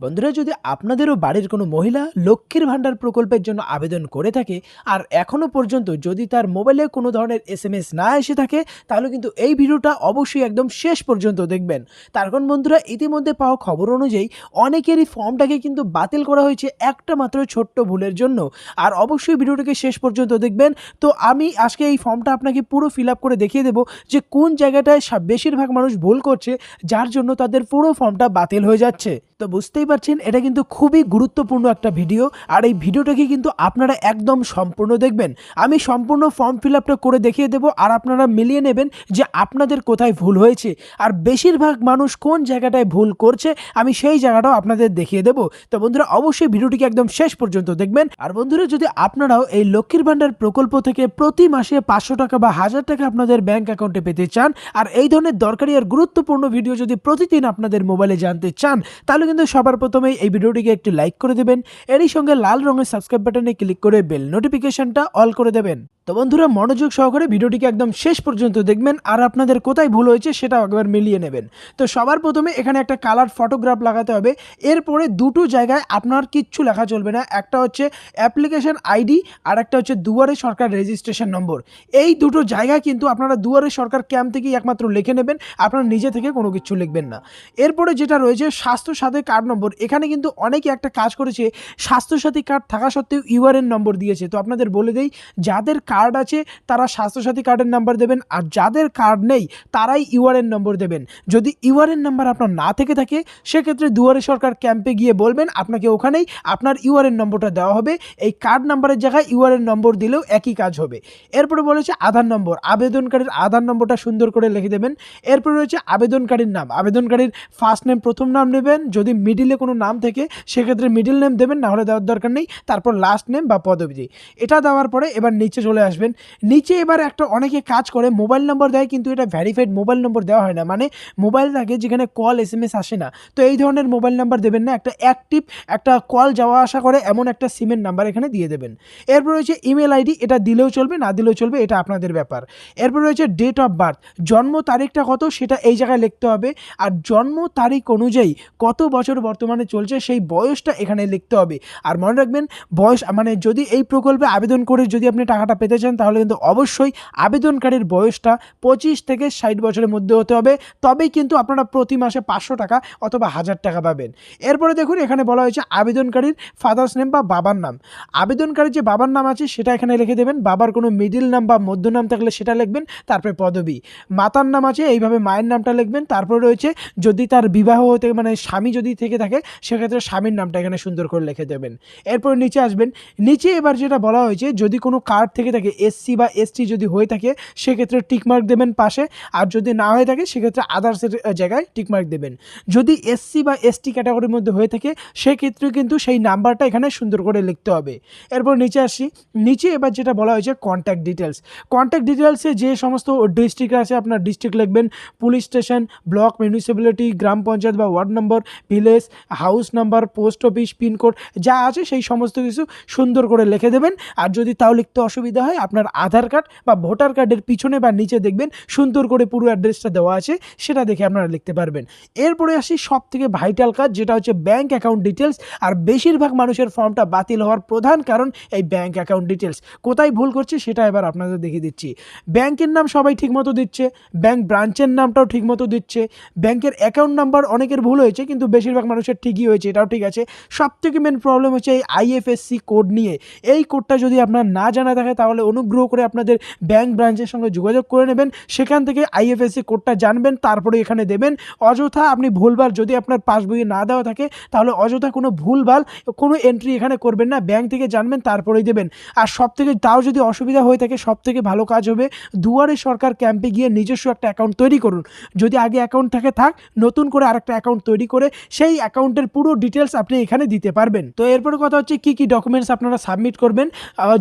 বন্ধুরা, যদি আপনাদেরও বাড়ির কোনো মহিলা লক্ষ্মীর ভাণ্ডার প্রকল্পের জন্য আবেদন করে থাকে আর এখনও পর্যন্ত যদি তার মোবাইলে কোনো ধরনের এস এম এস না এসে থাকে, তাহলে কিন্তু এই ভিডিওটা অবশ্যই একদম শেষ পর্যন্ত দেখবেন। তার কারণ বন্ধুরা, ইতিমধ্যে পাওয়া খবর অনুযায়ী অনেকেরই ফর্মটাকে কিন্তু বাতিল করা হয়েছে একটা মাত্র ছোট্ট ভুলের জন্য। আর অবশ্যই ভিডিওটাকে শেষ পর্যন্ত দেখবেন। তো আমি আজকে এই ফর্মটা আপনাকে পুরো ফিল করে দেখিয়ে দেবো যে কোন জায়গাটায় বেশিরভাগ মানুষ ভুল করছে, যার জন্য তাদের পুরো ফর্মটা বাতিল হয়ে যাচ্ছে। তো বুঝতেই পারছেন, এটা কিন্তু খুবই গুরুত্বপূর্ণ একটা ভিডিও। আর এই ভিডিওটাকে কিন্তু আপনারা একদম সম্পূর্ণ দেখবেন। আমি সম্পূর্ণ ফর্ম ফিল আপটা করে দেখিয়ে দেবো, আর আপনারা মিলিয়ে নেবেন যে আপনাদের কোথায় ভুল হয়েছে। আর বেশিরভাগ মানুষ কোন জায়গাটায় ভুল করছে, আমি সেই জায়গাটাও আপনাদের দেখিয়ে দেবো। তো বন্ধুরা, অবশ্যই ভিডিওটিকে একদম শেষ পর্যন্ত দেখবেন। আর বন্ধুরা, যদি আপনারাও এই লক্ষ্মীর ভাণ্ডার প্রকল্প থেকে প্রতি মাসে পাঁচশো টাকা বা হাজার টাকা আপনাদের ব্যাংক অ্যাকাউন্টে পেতে চান, আর এই ধরনের দরকারি আর গুরুত্বপূর্ণ ভিডিও যদি প্রতিদিন আপনাদের মোবাইলে জানতে চান, তাহলে কিন্তু সবার প্রথমেই এই ভিডিওটিকে একটি লাইক করে দেবেন। এরই সঙ্গে লাল রঙের সাবস্ক্রাইব বাটনে ক্লিক করে বেল নোটিফিকেশনটা অল করে দেবেন। তো বন্ধুরা, মনোযোগ সহকারে ভিডিওটিকে একদম শেষ পর্যন্ত দেখবেন আর আপনাদের কোথায় ভুল হয়েছে সেটাও একবার মিলিয়ে নেবেন। তো সবার প্রথমে এখানে একটা কালার ফটোগ্রাফ লাগাতে হবে। এরপরে দুটো জায়গায় আপনার কিচ্ছু লেখা চলবে না। একটা হচ্ছে অ্যাপ্লিকেশন আইডি আর একটা হচ্ছে দুয়ারে সরকার রেজিস্ট্রেশন নম্বর। এই দুটো জায়গায় কিন্তু আপনারা দুয়ারে সরকার ক্যাম্প থেকেই একমাত্র লিখে নেবেন। আপনারা নিজে থেকে কোনো কিছু লিখবেন না। এরপরে যেটা রয়েছে স্বাস্থ্য সাথে কার্ড নম্বর এখানে কিন্তু অনেকে একটা কাজ করেছে, স্বাস্থ্যসাথী কার্ড থাকা সত্ত্বেও ইউআরএন নম্বর দিয়েছে। তো আপনাদের বলে দেই, যাদের কার্ড আছে, তারা স্বাস্থ্যসাথী কার্ডের নাম্বার দেবেন, আর যাদের কার্ড নেই, তারাই ইউআরএন নম্বর দেবেন। যদি ইউআরএন নাম্বার আপনার না থেকে থাকে, সেক্ষেত্রে দুয়ারে সরকার ক্যাম্পে গিয়ে বলবেন, আপনাকে ওখানেই আপনার ইউআরএন নম্বরটা দেওয়া হবে। এই কার্ড নাম্বারের জায়গায় ইউআরএন নম্বর দিলেও একই কাজ হবে। এরপরে বলেছে আধার নম্বর। আবেদনকারীর আধার নম্বরটা সুন্দর করে লিখে দেবেন। এরপরে রয়েছে আবেদনকারীর নাম। আবেদনকারীর ফার্স্ট নেম প্রথম নাম নেবেন। যদি মিডিলে কোনো নাম থেকে সেক্ষেত্রে মিডিল নেম দেবেন না হলে দেওয়ার দরকার নেই। তারপর লাস্ট নেম বা পদবি এটা দেওয়ার পরে এবার নিচে চলে আসবেন। নিচে এবার একটা অনেকে কাজ করে মোবাইল নম্বর দেয়, কিন্তু এটা ভ্যারিফাইড মোবাইল নম্বর দেওয়া হয় না। মানে মোবাইল থাকে যেখানে কল এস এম এস আসে না। তো এই ধরনের মোবাইল নাম্বার দেবেন না। একটা অ্যাক্টিভ একটা কল যাওয়া আসা করে, এমন একটা সিমের নাম্বার এখানে দিয়ে দেবেন। এরপর রয়েছে ইমেল আইডি এটা দিলেও চলবে, না দিলেও চলবে, এটা আপনাদের ব্যাপার। এরপর রয়েছে ডেট অফ বার্থ জন্ম তারিখটা কত, সেটা এই জায়গায় লিখতে হবে। আর জন্ম তারিখ অনুযায়ী কত বছর বর্তমানে চলছে, সেই বয়সটা এখানে লিখতে হবে। আর মনে রাখবেন, বয়স মানে যদি এই প্রকল্পে আবেদন করে যদি আপনি টাকাটা পেতে চান, তাহলে কিন্তু অবশ্যই আবেদনকারীর বয়সটা পঁচিশ থেকে ষাট বছরের মধ্যে হতে হবে। তবেই কিন্তু আপনারা প্রতি মাসে পাঁচশো টাকা অথবা হাজার টাকা পাবেন। এরপরে দেখুন, এখানে বলা হয়েছে আবেদনকারীর ফাদার্স নেম বা বাবার নাম। আবেদনকারীর যে বাবার নাম আছে, সেটা এখানে লিখে দেবেন। বাবার কোনো মিডিল নাম বা মধ্য নাম থাকলে সেটা লিখবেন, তারপরে পদবি। মাতার নাম আছে, এইভাবে মায়ের নামটা লিখবেন। তারপরে রয়েছে, যদি তার বিবাহ হতে মানে স্বামী যদি থেকে থাকে সেক্ষেত্রে স্বামীর নামটা এখানে সুন্দর করে লিখে দেবেন। এরপর নিচে আসবেন, নিচে এবার যেটা বলা হয়েছে, যদি কোনো কার্ড থেকে থাকে এসসি বা এসটি যদি হয়ে থাকে, সেক্ষেত্রে টিকমার্ক দেবেন পাশে, আর যদি না হয়ে থাকে, সেক্ষেত্রে আদার্সের জায়গায় টিকমার্ক দেবেন। যদি এসসি বা এসটি ক্যাটাগরির মধ্যে হয়ে থাকে সেক্ষেত্রে কিন্তু সেই নাম্বারটা এখানে সুন্দর করে লিখতে হবে। এরপর নিচে আসি, নিচে এবার যেটা বলা হয়েছে কন্ট্যাক্ট ডিটেলস কন্ট্যাক্ট ডিটেলসে যে সমস্ত ডিস্ট্রিক্ট আছে, আপনার ডিস্ট্রিক্ট লিখবেন পুলিশ স্টেশন ব্লক মিউনিসিপ্যালিটি গ্রাম পঞ্চায়েত বা ward number village house number post office pin code যা আছে সেই সমস্ত কিছু সুন্দর করে লিখে দেবেন। আর যদি তাও লিখতে অসুবিধা হয়, আপনার আধার কার্ড বা ভোটার কার্ডের পিছনে বা নিচে দেখবেন, সুন্দর করে পুরো অ্যাড্রেসটা দেওয়া আছে, সেটা দেখে আপনারা লিখতে পারবেন। এরপরে আসি সব থেকে ভাইটাল কাজ, যেটা হচ্ছে ব্যাঙ্ক অ্যাকাউন্ট ডিটেলস আর বেশিরভাগ মানুষের ফর্মটা বাতিল হওয়ার প্রধান কারণ এই ব্যাঙ্ক অ্যাকাউন্ট ডিটেলস কোথায় ভুল করছে সেটা এবার আপনাদের দেখিয়ে দিচ্ছি। ব্যাংকের নাম সবাই ঠিকমতো দিচ্ছে ব্যাংক ব্রাঞ্চের নামটাও ঠিকমতো দিচ্ছে ব্যাংকের অ্যাকাউন্ট নাম্বার অনেকের ভুল হয়েছে, কিন্তু বেশিরভাগ মানুষের ঠিকই হয়েছে, এটাও ঠিক আছে। সব থেকে মেন প্রবলেম হচ্ছে এই আইএফএসসি কোড নিয়ে। এই কোডটা যদি আপনার না জানা থাকে, তাহলে অনুগ্রহ করে আপনাদের ব্যাংক ব্রাঞ্চের সঙ্গে যোগাযোগ করে নেবেন। সেখান থেকে আইএফএসসি কোডটা জানবেন, তারপরে এখানে দেবেন। অযথা আপনি ভুলভাল যদি আপনার পাসবইয়ে না দেওয়া থাকে, তাহলে অযথা কোনো ভুলভাল, কোনো এন্ট্রি এখানে করবেন না। ব্যাংক থেকে জানবেন, তারপরেই দেবেন। আর সব থেকে তাও যদি অসুবিধা হয়ে থাকে সব থেকে ভালো কাজ হবে, দুয়ারে সরকার ক্যাম্পে গিয়ে নিজস্ব একটা অ্যাকাউন্ট তৈরি করুন। যদি আগে অ্যাকাউন্ট থাকে, থাক, নতুন করে আরেকটা অ্যাকাউন্ট তৈরি করে, সেই অ্যাকাউন্ট অ্যাকাউন্টের পুরো ডিটেলস আপনি এখানে দিতে পারবেন। তো এরপরে কথা হচ্ছে, কি কি ডকুমেন্টস আপনারা সাবমিট করবেন?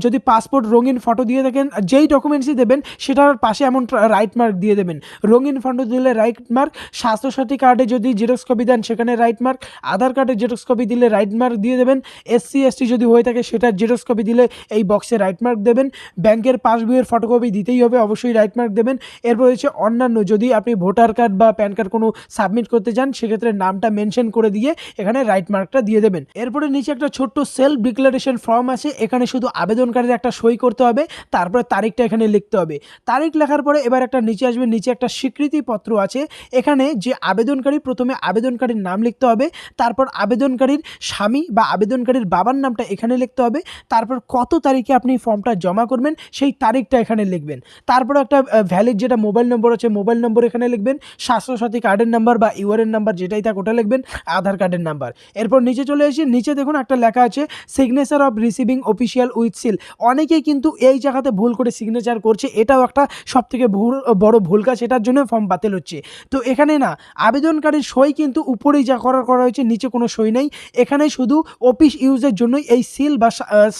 যদি পাসপোর্ট রঙিন ফটো দিয়ে থাকেন, যেই ডকুমেন্টসই দেবেন, সেটার পাশে এমন রাইট মার্ক দিয়ে দেবেন। রঙিন ফটো দিলে রাইট মার্ক স্বাস্থ্যসাথী কার্ডে যদি জেরক্স কপি দেন, সেখানে রাইট মার্ক আধার কার্ডে জেরক্স কপি দিলে রাইট মার্ক দিয়ে দেবেন। এসসি এসটি যদি হয়ে থাকে সেটার জেরক্স কপি দিলে এই বক্সে রাইট মার্ক দেবেন। ব্যাংকের পাসবইয়ের ফটোকপি দিতেই হবে, অবশ্যই রাইট মার্ক দেবেন। এরপর হচ্ছে অন্যান্য, যদি আপনি ভোটার কার্ড বা প্যান কার্ড কোনো সাবমিট করতে চান, সেক্ষেত্রে নামটা মেনশন করে দিয়ে এখানে রাইট মার্কটা দিয়ে দেবেন। এরপরে নিচে একটা ছোট্ট সেলফ ডিক্লারেশন ফর্ম আছে, এখানে শুধু আবেদনকারীর একটা সই করতে হবে, তারপরে তারিখটা এখানে লিখতে হবে। তারিখ লেখার পরে এবার একটা নিচে আসবে, নিচে একটা স্বীকৃতিপত্র আছে, এখানে যে আবেদনকারী, প্রথমে আবেদনকারীর নাম লিখতে হবে, তারপর আবেদনকারীর স্বামী বা আবেদনকারীর বাবার নামটা এখানে লিখতে হবে, তারপর কত তারিখে আপনি ফর্মটা জমা করবেন, সেই তারিখটা এখানে লিখবেন। তারপর একটা ভ্যালিড যেটা মোবাইল নম্বর আছে মোবাইল নম্বর এখানে লিখবেন, স্বাস্থ্যসাথী কার্ডের নাম্বার বা ইউআরএন নাম্বার যেটাই থাক ওটা লিখবেন, আধার কার্ডের নাম্বার এরপর নিচে চলে এসে নিচে দেখুন একটা লেখা আছে signature of receiving official with seal অনেকেই কিন্তু এই জায়গাতে ভুল করে সিগনেচার করছে, এটাও একটা সব থেকে ভুল, বড় ভুল কাজ, এটার জন্য ফর্ম বাতিল হচ্ছে। তো এখানে না, আবেদনকারীর সই কিন্তু উপরেই যা করার করা হয়েছে, নিচে কোনো সই নেই। এখানে শুধু অফিস ইউজের জন্যই এই সিল বা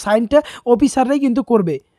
সাইনটা অফিসাররাই কিন্তু করবে।